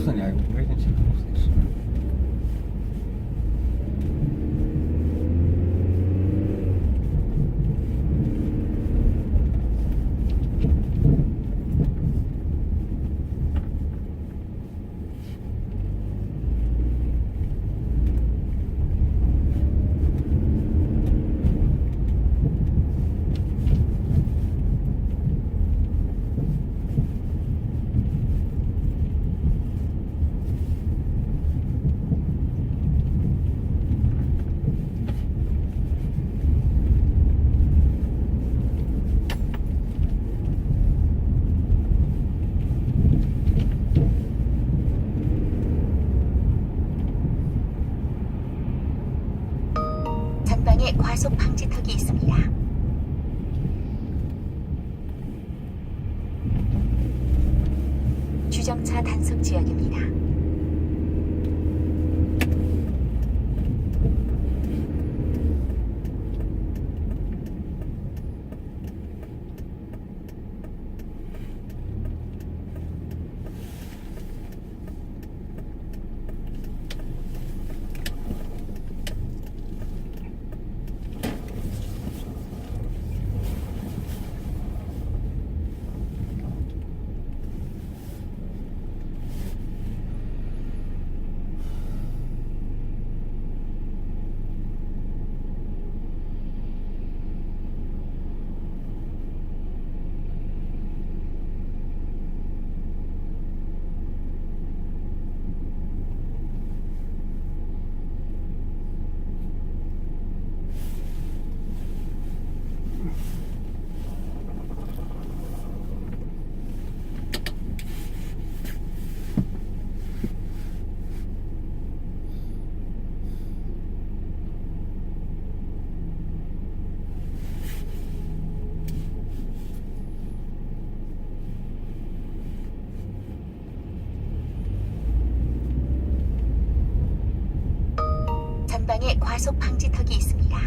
알겠다 씨발 직진 체크무선이 아니고 우회전 과속 방지턱이 있습니다. 주정차 단속 지역입니다. 전방에 과속 방지턱이 있습니다.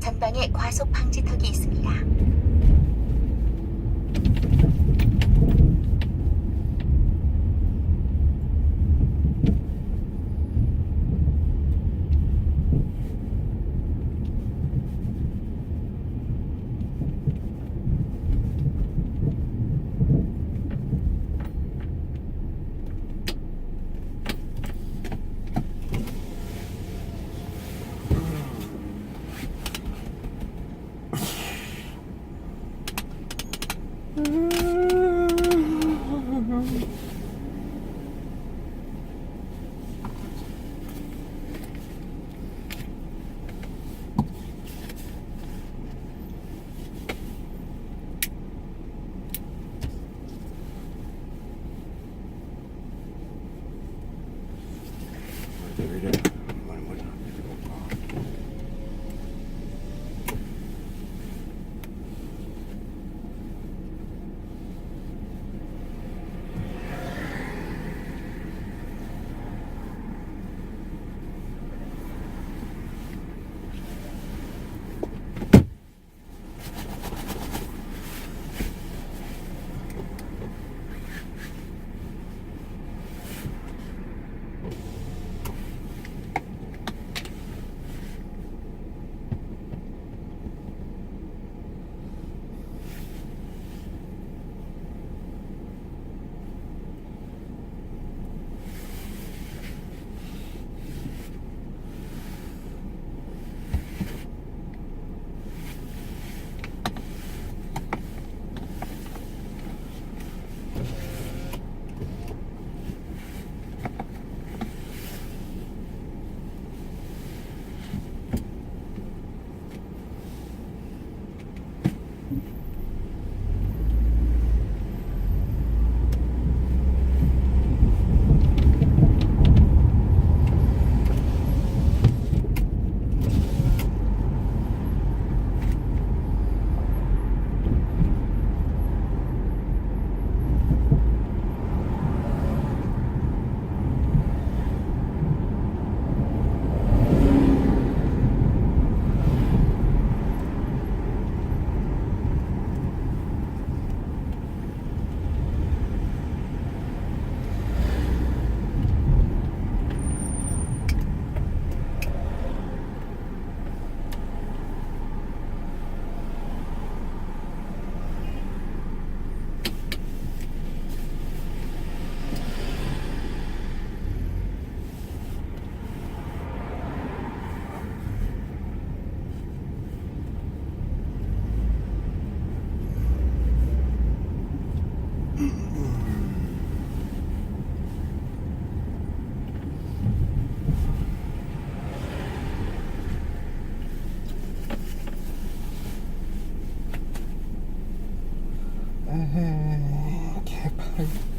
전방에 과속 방지턱이 있습니다. Okay.